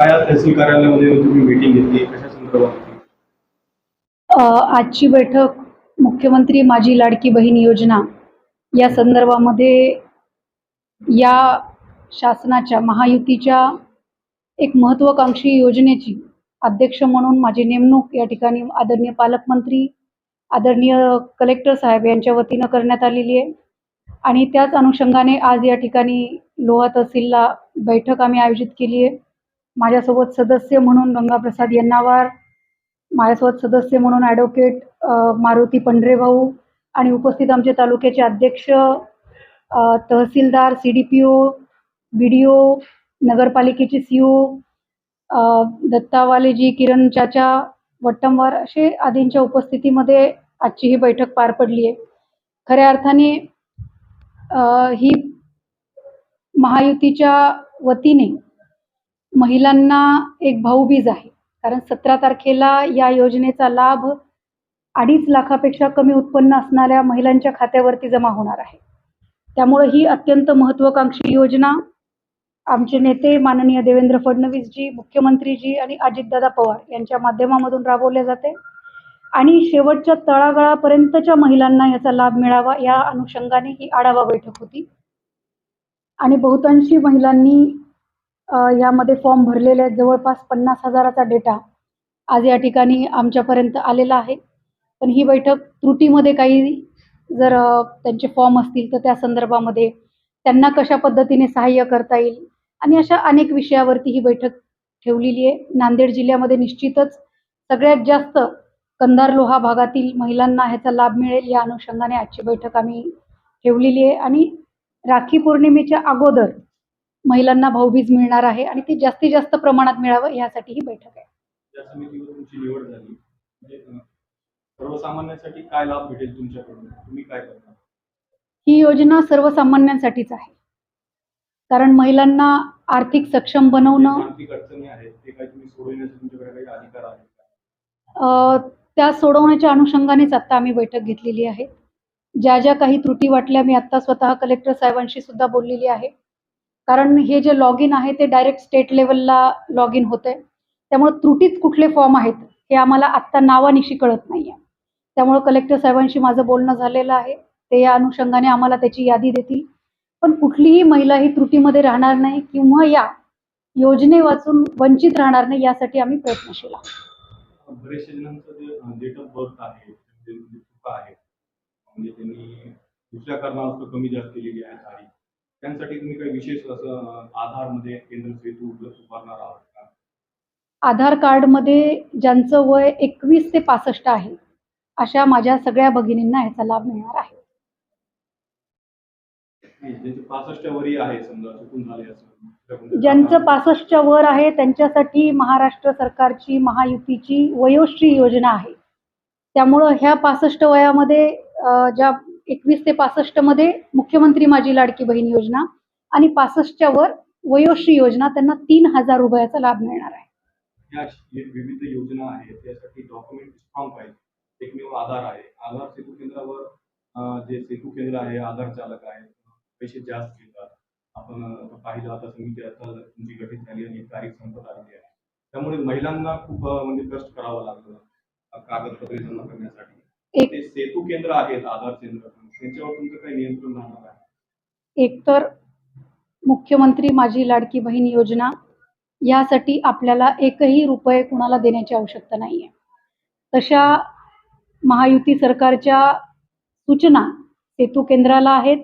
काय तहसील कार्यालयामध्ये तुम्ही मीटिंग घेतली. कशा संदर्भात आजची बैठक मुख्यमंत्री माझी लाडकी बहीण योजना या संदर्भामध्ये या शासनाच्या महायुतीच्या एक महत्त्वाकांक्षी योजनेची अध्यक्ष म्हणून माझी नेमणूक या ठिकाणी आदरणीय पालकमंत्री आदरणीय कलेक्टर साहेब यांच्या वतीनं करण्यात आलेली आहे. आणि त्याच अनुषंगाने आज या ठिकाणी लोहा तहसीलला बैठक आम्ही आयोजित केली आहे. माझ्यासोबत सदस्य म्हणून गंगाप्रसाद यन्नावार माझ्यासोबत सदस्य म्हणून ॲडव्होकेट मारुती मारुती पंढरेभाऊ आणि उपस्थित आमचे तालुक्याचे अध्यक्ष तहसीलदार C D P O B D O नगरपालिकेचे सी ओ दत्तावालेजी किरण चाचा वट्टमवार असे आदींच्या उपस्थितीमध्ये आजची ही बैठक पार पडली आहे. खऱ्या अर्थाने ही महायुतीच्या वतीने महिलांना एक भाऊबीज आहे. कारण सतरा तारखेला या योजनेचा लाभ अडीच लाखापेक्षा कमी उत्पन्न असणाऱ्या महिलांच्या खात्यावरती जमा होणार आहे. त्यामुळे ही अत्यंत महत्त्वाकांक्षी योजना आमचे नेते माननीय देवेंद्र फडणवीसजी मुख्यमंत्रीजी आणि अजितदादा पवार यांच्या माध्यमामधून राबवल्या जाते. आणि शेवटच्या तळागाळापर्यंतच्या महिलांना याचा लाभ मिळावा या अनुषंगाने ही आढावा बैठक होती. आणि बहुतांशी महिलांनी यामध्ये फॉर्म भरलेले आहेत जवळपास पन्नास हजाराचा डेटा आज या ठिकाणी आमच्यापर्यंत आलेला आहे. पण ही बैठक त्रुटीमध्ये काही जर त्यांचे फॉर्म असतील तर त्या संदर्भामध्ये त्यांना कशा पद्धतीने सहाय्य करता येईल आणि अशा अनेक विषयावरती ही बैठक ठेवलेली आहे. नांदेड जिल्ह्यामध्ये निश्चितच सगळ्यात जास्त कंधार लोहा भागातील महिलांना ह्याचा लाभ मिळेल या अनुषंगाने आजची बैठक आम्ही ठेवलेली आहे. आणि राखी पौर्णिमेच्या अगोदर महिलांना भाऊबीज मिळणार आहे आणि ती जास्तीत जास्त प्रमाणात मिळावं यासाठी ही बैठक आहे. या समितीवर तुमची निवड झाली म्हणजे अ, सर्वसामान्यांसाठी काय लाभ भेटेल तुमच्याकडून? तुम्ही काय करता ही योजना सर्वसामान्यांसाठीच आहे. कारण महिलांना आर्थिक सक्षम बनवणं आर्थिक अडचणी आहेत ते काय तुम्ही सोडवण्याचे तुमच्याकडे काही अधिकार आहेत का? अ, त्या सोडवण्याच्या अनुषंगानेच आत्ता आम्ही बैठक घेतलेली आहे. ज्या ज्या काही त्रुटी वाटल्या मी आत्ता स्वतः कलेक्टर साहेबांशी सुद्धा बोललेली आहे. कारण हे जे लॉग इन आहे ते डायरेक्ट स्टेट लेवलला लॉग इन होतंय. त्यामुळे त्रुटीत कुठले फॉर्म आहेत हे आम्हाला आत्ता नावानिशी कळत नाही आहे त्यामुळे कलेक्टर साहेबांशी माझं बोलणं झालेलं आहे. ते या अनुषंगाने आम्हाला त्याची यादी देतील. पण कुठलीही महिला ही त्रुटीमध्ये राहणार नाही किंवा या योजने वाचून वंचित राहणार नाही यासाठी आम्ही प्रयत्नशील आहोत. त्यांसाठी तुम्ही काही विशेष असं आधारमध्ये केंद्र सेतू उपलब्ध उभारणार आहात का? आधार कार्डमध्ये ज्यांचं वय एकवीस ते पासष्ट आहे अशा माझ्या सगळ्या भगिनींना ह्याचा लाभ मिळणार आहे. ज्यांचे पासष्ट वरी आहे समजा चुकून झाले असं. दुसऱ्या कोणत्या ज्यांचं कारणाने. पासष्टच्या वर आहे त्यांच्यासाठी महाराष्ट्र सरकारची महायुतीची वयोश्री योजना आहे. त्यामुळं ह्या पासष्ट वयामध्ये ज्या एकवीस ते पासष्टमध्ये मुख्यमंत्री माझी लाडकी बहीण योजना आणि पासष्टच्या वर वयोश्री योजना त्यांना तीन हजार रुपयाचा लाभ मिळणार आहे. विविध योजना आहेत त्यासाठी डॉक्युमेंट स्ट्रॉंग पाहिजे. एकमेव आधार आहे. आधार सेतू केंद्रावर जे सेतू केंद्र आहे आधार चालक आहेत पैसे जास्त घेतात. आपण पाहिलं आता समिती आता तुमची गठीत झाली आणि तारीख संपत आलेली आहे. त्यामुळे महिलांना खूप म्हणजे कष्ट करावं लागलं कागदपत्रे जमा करण्यासाठी. एक ते सेतू केंद्र आहेत आधार केंद्र. त्याच्यावर तुमचं काही नियंत्रण राहणार आहे? एकतर मुख्यमंत्री माझी लाडकी बहीण योजना यासाठी आपल्याला एकही रुपये कुणाला देण्याची आवश्यकता नाही आहे तशा महायुती सरकारच्या सूचना सेतू केंद्राला आहेत.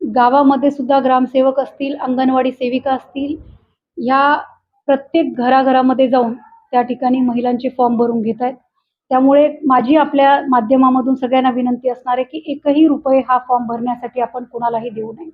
गावामध्ये सुद्धा ग्रामसेवक असतील अंगणवाडी सेविका असतील ह्या प्रत्येक घराघरामध्ये जाऊन त्या ठिकाणी महिलांचे फॉर्म भरून घेत आहेत त्यामुळे माझी आपल्या माध्यमामधून सगळ्यांना विनंती असणार आहे की एकही रुपये हा फॉर्म भरण्यासाठी आपण कुणालाही देऊ नये.